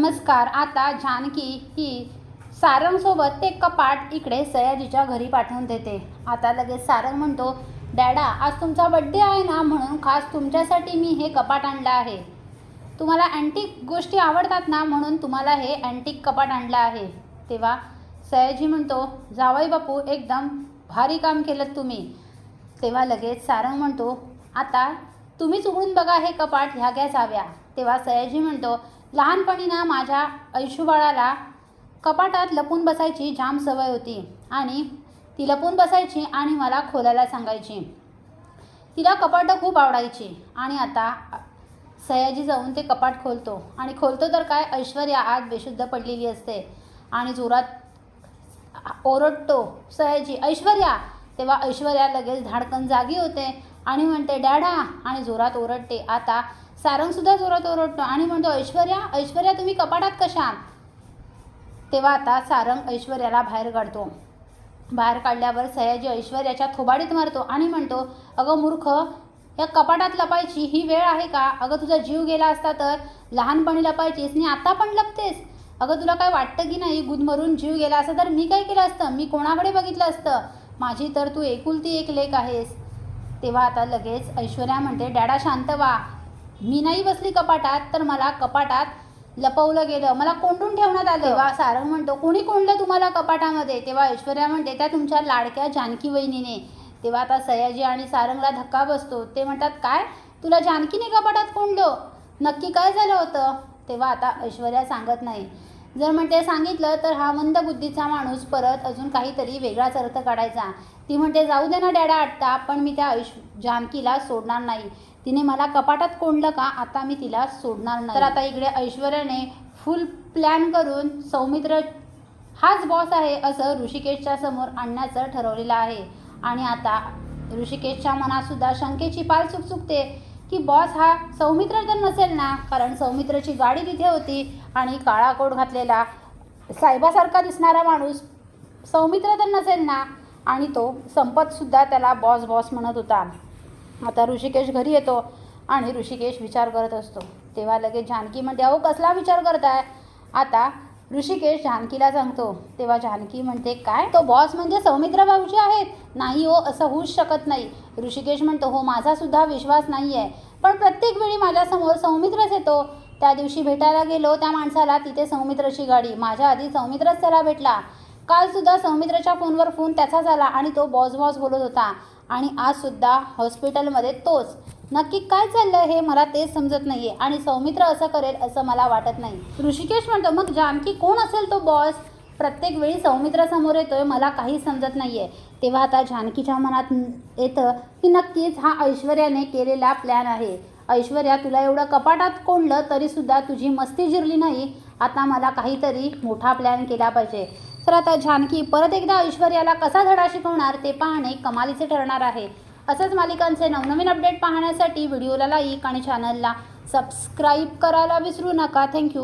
नमस्कार आता जानकी ही सारंगसोबत ते कपाट इकडे सयाजीच्या घरी पाठवून देते. आता लगेच सारंग म्हणतो डॅडा आज तुमचा बड्डे आहे ना म्हणून खास तुमच्यासाठी मी हे कपाट आणलं आहे. तुम्हाला अँटिक गोष्टी आवडतात ना म्हणून तुम्हाला हे अँटिक कपाट आणलं आहे. तेव्हा सयाजी म्हणतो जावई बापू एकदम भारी काम केलं तुम्ही. तेव्हा लगेच सारंग म्हणतो आता तुम्हीच उघडून बघा हे कपाट ह्या घ्या जाव्या. तेव्हा सयाजी म्हणतो लहानपणी ना माझ्या ऐशुबाळाला कपाटात लपून बसायची जाम सवय होती आणि ती लपून बसायची आणि मला खोलायला सांगायची. तिला कपाटं खूप आवडायची आणि आता सयाजी जाऊन ते कपाट खोलतो. आणि खोलतो तर काय ऐश्वर्या आत बेशुद्ध पडलेली असते आणि जोरात ओरडतो सयाजी ऐश्वर्या! तेव्हा ऐश्वर्या लगेच धाडकन जागी होते आणि म्हणते डॅडा! आणि जोरात ओरडते. आता सारंगसुद्धा जोरात ओरडतो. आणि म्हणतो ऐश्वर्या ऐश्वर्या तुम्ही कपाटात कशा? तेव्हा आता सारंग ऐश्वर्याला बाहेर काढतो. बाहेर काढल्यावर सयाजी ऐश्वर्याच्या थोबाडीत मारतो आणि म्हणतो अगं मूर्ख या कपाटात लपायची ही वेळ आहे का? अगं तुझा जीव गेला असता तर लहानपणी लपायचीस आणि आता पण लपतेस. अगं तुला काय वाटतं की नाही? गुदमरून जीव गेला असता तर मी काय केलं असतं? मी कोणाकडे बघितलं असतं? माझी तर तू एकुलती एक लेख आहेस. तेव्हा आता लगेच ऐश्वर्या म्हणते डॅडा शांत व्हा. मी नाही बसली कपाटात तर मला कपाटात लपवलं गेलं. मला कोंडून ठेवण्यात आलं. तेव्हा सारंग म्हणतो कोणी कोंडलं तुम्हाला कपाटामध्ये? तेव्हा ऐश्वर्या म्हणते त्या तुमच्या लाडक्या जानकी वहिनीने. तेव्हा आता सयाजी आणि सारंगला धक्का बसतो. ते म्हणतात काय? तुला जानकीने कपाटात कोंडलं? नक्की काय झालं होतं? तेव्हा आता ऐश्वर्या सांगत नाही. जर म्हणते सांगितलं तर हा मंद बुद्धीचा माणूस परत अजून काहीतरी वेगळाच अर्थ काढायचा. ती म्हणते जाऊ दे ना डॅडा आटता पण मी त्या ऐश जानकीला सोडणार नाही. तिने मला कपाटात कोंडलं का आता मी तिला सोडणार नाही. तर आता इकडे ऐश्वर्याने फुल प्लॅन करून सौमित्र हाच बॉस आहे असं ऋषिकेशच्या समोर आणण्याचं ठरवलेलं आहे. आणि आता ऋषिकेशच्या मनातसुद्धा शंकेची पाल चुकचुकते. की बॉस हा सौमित्र तर नसेल ना? कारण सौमित्रची गाडी तिथे होती आणि काळा कोट घातलेला साहेबासारखा दिसणारा माणूस सौमित्र तर नसेल ना? आणि तो संपतसुद्धा त्याला बॉस बॉस म्हणत होता. आता ऋषिकेश घरी येतो आणि ऋषिकेश विचार करत असतो. तेव्हा लगेच जानकी म्हणते अहो कसला विचार करताय? आता ऋषिकेश जानकीला सांगतो. तेव्हा जानकी म्हणते काय? तो बॉस म्हणजे सौमित्र भाऊजी आहेत. नाही हो असं होऊच शकत नाही. ऋषिकेश म्हणतो हो माझा सुद्धा विश्वास नाही आहे पण प्रत्येक वेळी माझ्यासमोर सौमित्रच येतो. त्या दिवशी भेटायला गेलो त्या माणसाला तिथे सौमित्रची गाडी माझ्या आधी सौमित्रच त्याला भेटला. कालसुद्धा सौमित्रच्या फोनवर फोन त्याचाच आला आणि तो बॉस बॉस बोलत होता. आणि आजसुद्धा हॉस्पिटलमध्ये तोच. नक्की काय चाललं हे मला तेच समजत नाही आहे आणि सौमित्र असं करेल असं मला वाटत नाही. ऋषिकेश म्हणतो मग जानकी कोण असेल तो बॉस प्रत्येक वेळी सौमित्रासमोर येतो येतोय मला काही समजत नाही आहे तेव्हा आता जानकीच्या मनात येतं की नक्कीच हा ऐश्वर्याने केलेला प्लॅन आहे. ऐश्वर्या तुला एवढं कपाटात कोंडलं तरीसुद्धा तुझी मस्ती जिरली नाही. आता मला काहीतरी मोठा प्लॅन केला पाहिजे. तर आता जानकी परत एकदा ऐश्वर्याला कसा धडा शिकवणार ते पाहणे कमालीचे ठरणार आहे. असंच मालिकांचे नवनवीन अपडेट पाहण्यासाठी व्हिडिओला लाईक आणि चॅनलला सबस्क्राईब करायला विसरू नका. थँक्यू